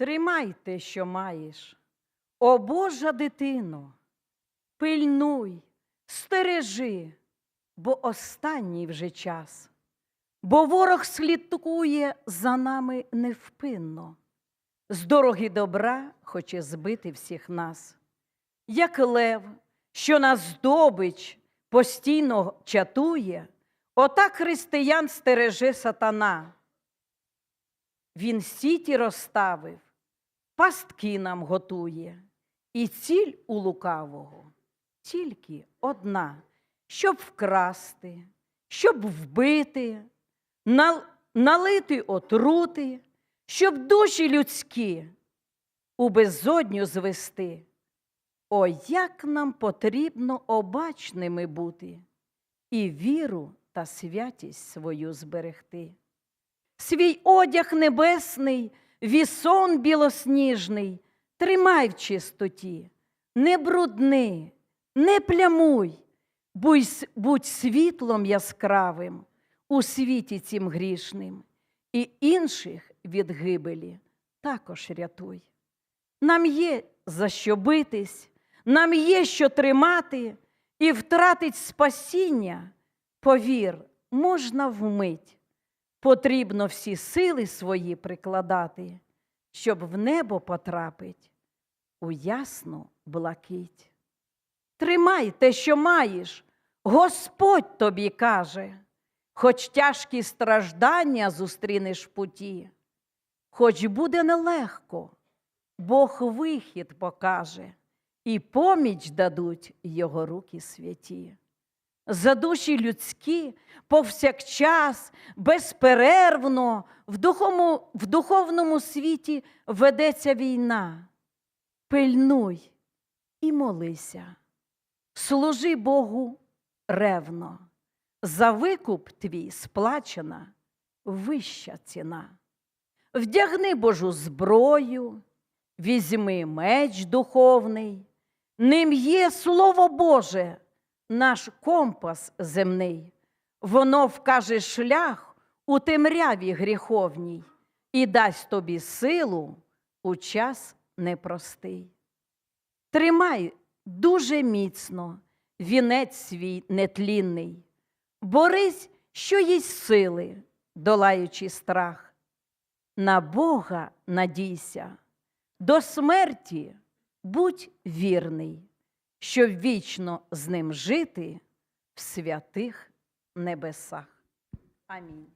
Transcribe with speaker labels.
Speaker 1: Тримай те, що маєш. О Божа дитино, пильнуй, стережи, бо останній вже час, бо ворог слідкує за нами невпинно, з дороги добра хоче збити всіх нас, як лев, що нас здобич постійно чатує, отак християн стереже сатана. Він сіті розставив, пастки нам готує, і ціль у лукавого тільки одна, щоб вкрасти, щоб вбити, налити отрути, щоб душі людські у безодню звести. О, як нам потрібно обачними бути і віру та святість свою зберегти свій одяг небесний, вісон білосніжний, тримай в чистоті, не брудни, не плямуй, будь, світлом яскравим у світі цім грішним, і інших від гибелі також рятуй. Нам є за що битись, нам є що тримати, і втратить спасіння, повір, можна вмить потрібно всі сили свої прикладати, щоб в небо потрапить у ясну блакить. Тримай те, що маєш, Господь тобі каже, хоч тяжкі страждання зустрінеш в путі, хоч буде нелегко, Бог вихід покаже, і поміч дадуть його руки святі за душі людські повсякчас, безперервно в духовному, в духовному світі ведеться війна. Пильнуй і молися, служи Богу ревно, за викуп твій сплачена вища ціна. Вдягни Божу зброю, візьми меч духовний, ним є Слово Боже наш компас земний. Воно вкаже шлях у темряві гріховній і дасть тобі силу у час непростий. Тримай дуже міцно вінець свій нетлінний, борись, що єсть сили, долаючи страх. На Бога надійся, до смерті будь вірний щоб вічно з ним жити в святих небесах. Амінь.